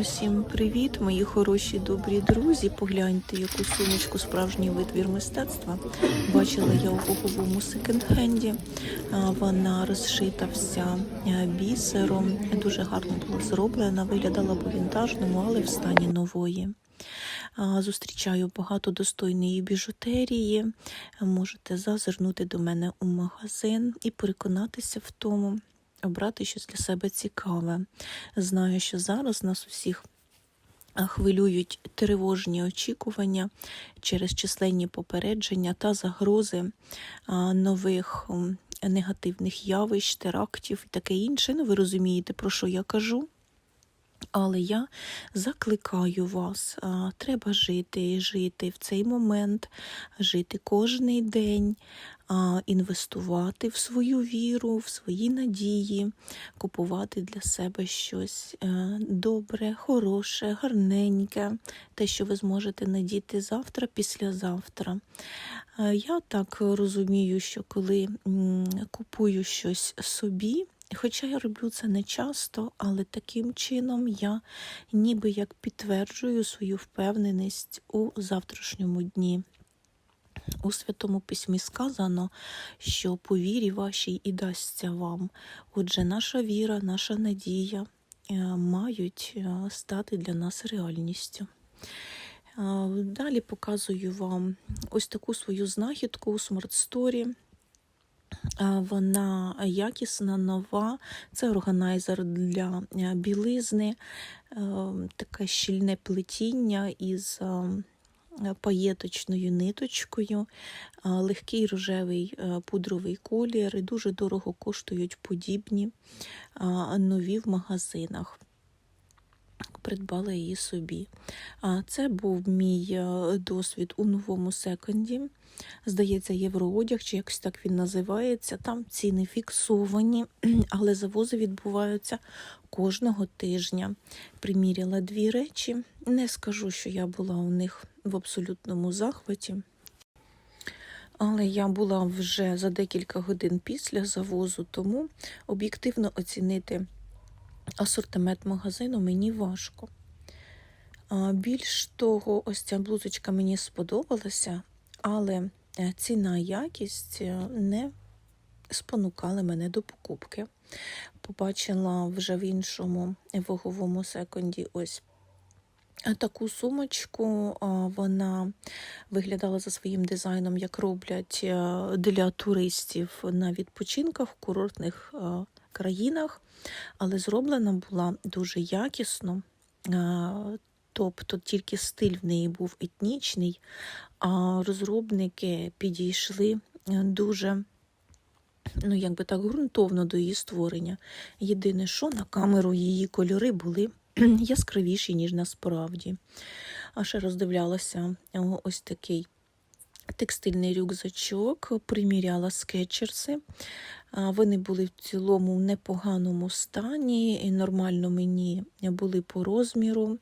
Усім привіт, мої хороші добрі друзі. Погляньте, яку сумочку справжній витвір мистецтва. Бачила я у боговому секонд-хенді. Вона розшита вся бісером. Дуже гарно була зроблена, виглядала по вінтажному, але в стані нової. Зустрічаю багато достойної біжутерії. Можете зазирнути до мене у магазин і переконатися в тому, обрати щось для себе цікаве. Знаю, що зараз нас усіх хвилюють тривожні очікування через численні попередження та загрози нових негативних явищ, терактів і таке інше. Ну, ви розумієте, про що я кажу. Але я закликаю вас, треба жити, жити в цей момент, жити кожний день, інвестувати в свою віру, в свої надії, купувати для себе щось е, добре, хороше, гарненьке, те, що ви зможете надіти завтра, післязавтра. Е, Я так розумію, що коли купую щось собі, Хоча я роблю це не часто, але таким чином я ніби як підтверджую свою впевненість у завтрашньому дні. У Святому Письмі сказано, що по вірі вашій і дасться вам. Отже, наша віра, наша надія е, мають е, стати для нас реальністю. Е, Далі показую вам ось таку свою знахідку у. А, Вона якісна, нова. Це органайзер для е, білизни, е, таке щільне плетіння із е, паєточною ниточкою, легкий рожевий пудровий колір. і Дуже дорого коштують подібні нові в магазинах. Придбала її собі. Це був мій е, досвід у новому секонді. Здається, євроодяг, чи якось так він називається. Там ціни фіксовані, але завози відбуваються кожного тижня. Приміряла дві речі. Не скажу, що я була у них в абсолютному захваті. Але я була вже за декілька годин після завозу, тому об'єктивно оцінити асортимент магазину мені важко. Більш того, ось ця блузочка мені сподобалася, але е, ціна якість е, не спонукали мене до покупки. Побачила вже в іншому ваговому секонді ось е, таку сумочку. Вона виглядала за своїм дизайном, як роблять для туристів на відпочинках курортних країнах, але зроблена була дуже якісно. Тобто тільки стиль в неї був етнічний, а розробники підійшли е, дуже, ну як так, ґрунтовно до її створення. Єдине, що на камеру її кольори були яскравіші, ніж насправді. А ще роздивлялася ось такий текстильний рюкзачок, приміряла скетчерси. Вони були в цілому в непоганому стані, і нормально мені були по розміру.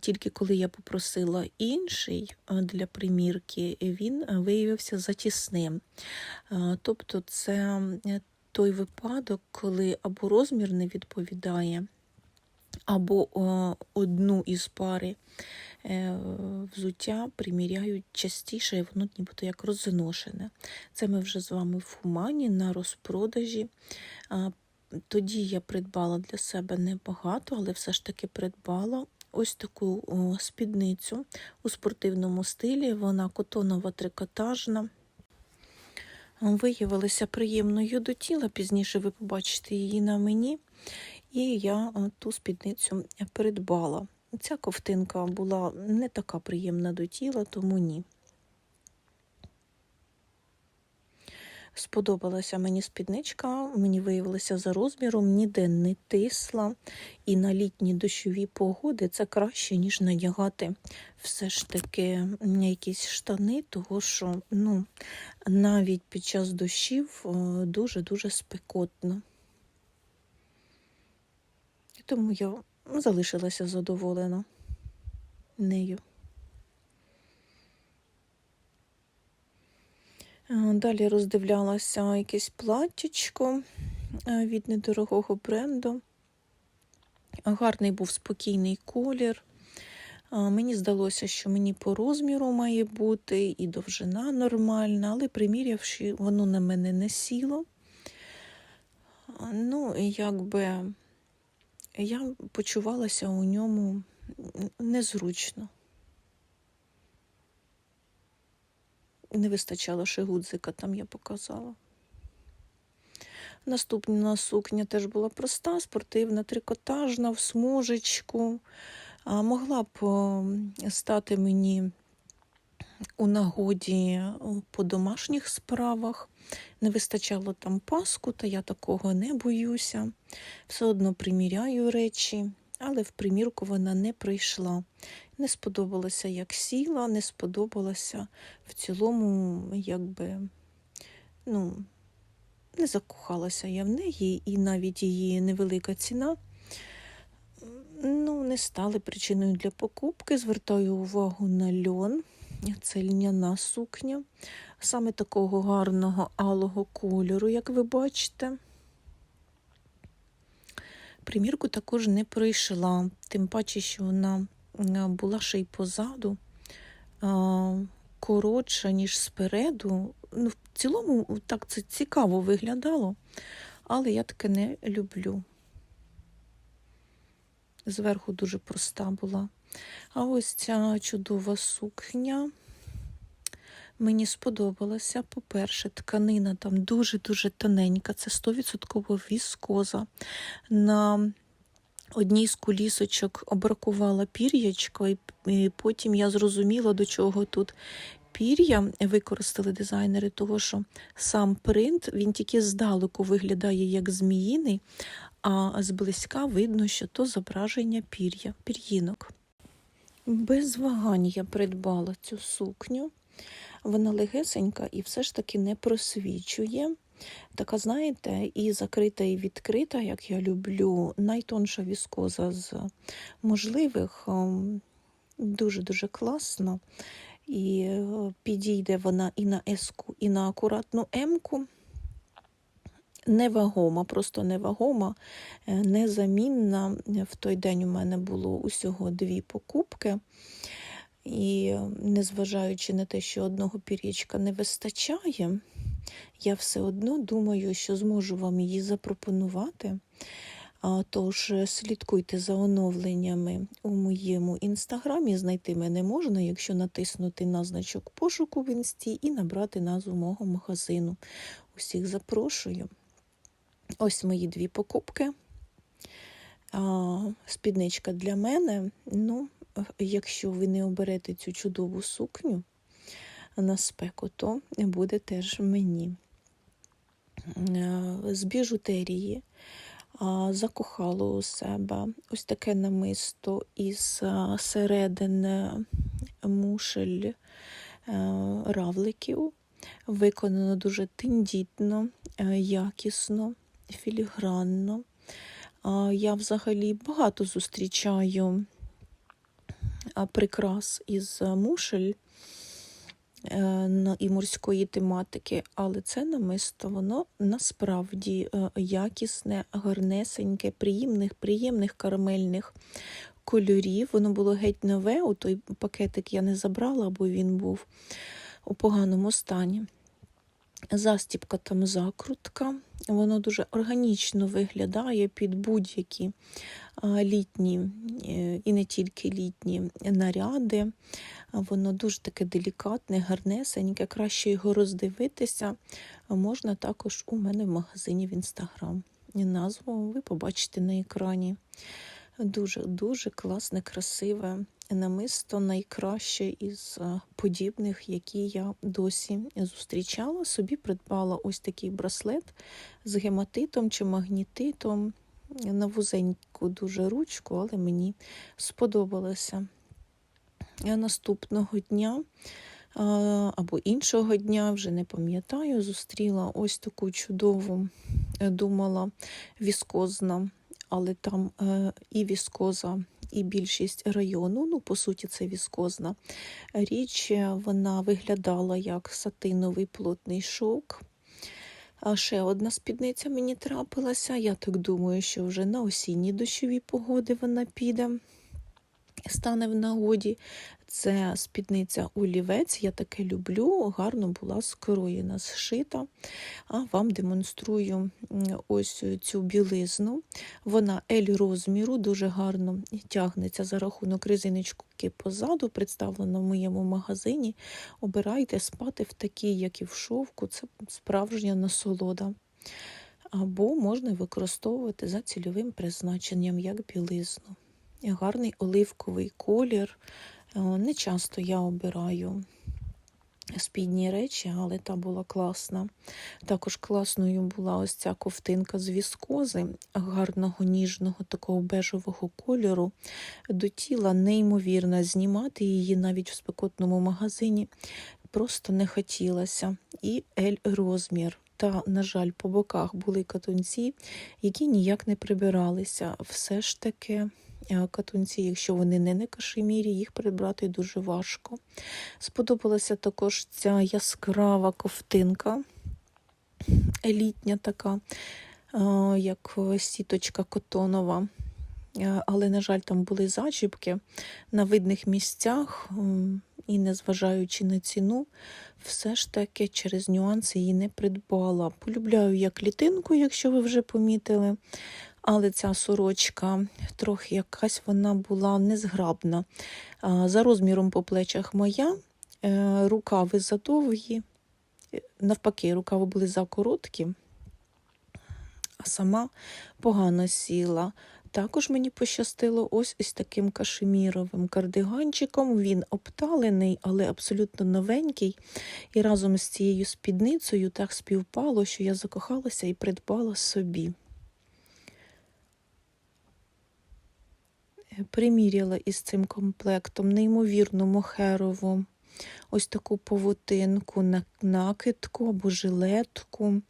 Тільки коли я попросила інший для примірки, він виявився затісним. Тобто, це е, той випадок, коли або розмір не відповідає, або одну із пари е, взуття приміряють частіше, і воно нібито як розношене. Це ми вже з вами в Хумані на розпродажі. Тоді я придбала для себе небагато, але все ж таки придбала ось таку спідницю у спортивному стилі. Вона котонова трикотажна. Виявилася приємною до тіла. Пізніше ви побачите її на мені. І я е, ту спідницю придбала. Ця ковтинка була не така приємна до тіла, тому ні. Сподобалася мені спідничка, мені виявилася за розміром, ніде не тисла. І на літні дощові погоди це краще, ніж надягати все ж таки якісь штани, того що ну, навіть під час дощів е, дуже-дуже спекотно. Тому я залишилася задоволена нею. Е, Далі роздивлялася якесь платтячко е, від недорогого бренду. Гарний був спокійний колір. Мені здалося, що мені по розміру має бути і довжина нормальна, але примірявши, воно на мене не сіло. Ну, якби я почувалася у ньому незручно. Не вистачало ще гудзика, там я показала. Наступна сукня теж була проста, спортивна, трикотажна, в смужечку. Могла б стати мені у нагоді по домашніх справах. Не вистачало там паску, та я такого не боюся. Все одно приміряю речі, але в примірку вона не прийшла. Не сподобалося, як сіла, не сподобалося в цілому, якби, ну, не закохалася я в неї, і навіть її невелика ціна ну, не стали причиною для покупки. Звертаю увагу на льон. Це льняна сукня, саме такого гарного алого кольору, як ви бачите. Примірку також не пройшла, тим паче, що вона е, була ще й позаду, коротша, ніж спереду. Ну, в цілому так це цікаво виглядало, але я таке не люблю. Зверху дуже проста була. А ось ця чудова сукня. Мені сподобалася. По-перше, тканина там дуже-дуже тоненька, це 100% віскоза. На одній з кулісочок обракувала пір'ячко, і, потім я зрозуміла, до чого тут пір'я використали дизайнери, того що сам принт він тільки здалеку виглядає як зміїний, а зблизька видно, що то зображення пір'я, пір'їнок. Без вагань я придбала цю сукню. Вона легесенька і все ж таки не просвічує. Така, знаєте, і закрита, і відкрита, як я люблю. Найтонша віскоза з можливих. Дуже-дуже класно. І е, підійде вона і на еску, і на акуратну емку невагома, просто невагома, е, незамінна. В той день у мене було усього дві покупки. І незважаючи на те, що одного пір'ячка не вистачає, я все одно думаю, що зможу вам її запропонувати. Тож слідкуйте за оновленнями у моєму інстаграмі. Знайти мене можна, якщо натиснути на значок пошуку в інсті і набрати назву мого магазину. Усіх запрошую. Ось мої дві покупки. Спідничка для мене. Ну, якщо ви не оберете цю чудову сукню на спеку, то буде теж мені. З біжутерії закохало у себе ось таке намисто із середини мушель равликів. Виконано дуже тендітно, якісно філігранно. Я взагалі багато зустрічаю прикрас із мушель е, і морської тематики, але це намисто, воно насправді е, якісне, гарнесеньке, приємних, приємних карамельних кольорів. Воно було геть нове, у той пакетик я не забрала, бо він був у поганому стані. Застіпка там закрутка, воно дуже органічно виглядає під будь-які літні е, і не тільки літні наряди. Воно дуже таке делікатне, гарнесеньке, краще його роздивитися. Можна також у мене в магазині в інстаграм. Назву ви побачите на екрані. Дуже-дуже класне, красиве намисто найкраще із е, подібних, які я досі зустрічала. Собі придбала ось такий браслет з гематитом чи магнітитом. На вузеньку дуже ручку, але мені сподобалося. Наступного дня або іншого дня, вже не пам'ятаю, зустріла ось таку чудову, е, думала, віскозна, але там е, і віскоза і більшість району, ну, по суті, це віскозна річ, вона виглядала як сатиновий плотний шовк. А ще одна спідниця мені трапилася. Я так думаю, що вже на осінні дощові погоди вона піде, стане в нагоді. Це спідниця олівець, я таке люблю, гарно була скроєна, зшита. А вам демонструю ось цю білизну. Вона L розміру, дуже гарно тягнеться за рахунок резиночки позаду, представлена в моєму магазині. Обирайте спати в такій, як і в шовку, це справжня насолода. Або можна використовувати за цільовим призначенням, як білизну. Гарний оливковий колір. Е, Не часто я обираю спідні речі, але та була класна. Також класною була ось ця ковтинка з віскози, гарного ніжного такого бежевого кольору. До тіла неймовірно знімати її навіть в спекотному магазині просто не хотілося. І L розмір. Та, на жаль, по боках були катунці, які ніяк не прибиралися. Все ж таки катунці, якщо вони не на кашемірі, їх прибрати дуже важко. Сподобалася також ця яскрава ковтинка, елітня така, е, як сіточка котонова. Е, Але, на жаль, там були зачіпки на видних місцях, і незважаючи на ціну, все ж таки через нюанси її не придбала. Полюбляю я клітинку, якщо ви вже помітили. Але ця сорочка трохи якась вона була незграбна. За розміром по плечах моя, е, рукави задовгі, е, навпаки, рукави були закороткі, а сама погано сіла. Також мені пощастило ось ось таким кашеміровим кардиганчиком. Він обталений, але абсолютно новенький. І разом з цією спідницею так співпало, що я закохалася і придбала собі. Приміряла із цим комплектом неймовірну мохерову, ось таку повутинку, накидку або жилетку.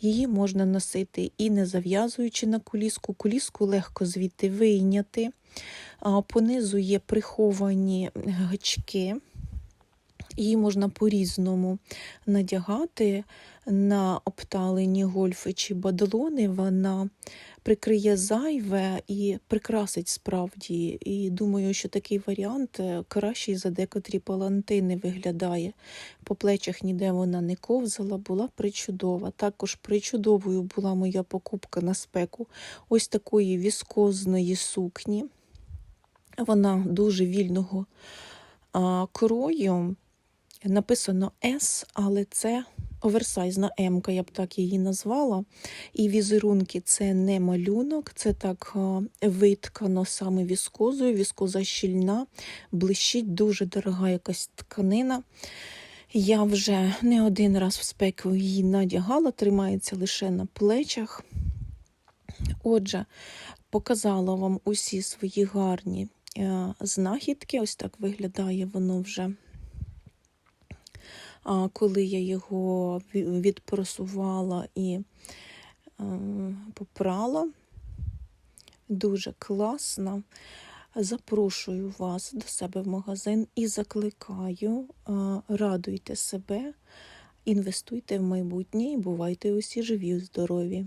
Її можна носити і не зав'язуючи на куліску. Куліску легко звідти вийняти. Понизу є приховані гачки. Її можна по-різному надягати на обталені гольфи чи бадлони. Вона прикриє зайве і прикрасить справді. І думаю, що такий варіант е, кращий за декотрі палантини виглядає. По плечах ніде вона не ковзала, була причудова. Також причудовою була моя покупка на спеку ось такої віскозної сукні. Вона дуже вільного крою. Написано S, але це оверсайзна М, я б так її назвала. І візерунки це не малюнок, це так виткано саме віскозою. Віскоза щільна, блищить, дуже дорога якась тканина. Я вже не один раз в спеку її надягала, тримається лише на плечах. Отже, показала вам усі свої гарні е, знахідки. Ось так виглядає воно вже. Коли я його відпросувала і е, попрала, дуже класно. Запрошую вас до себе в магазин і закликаю, е, радуйте себе, інвестуйте в майбутнє і бувайте усі живі, здорові.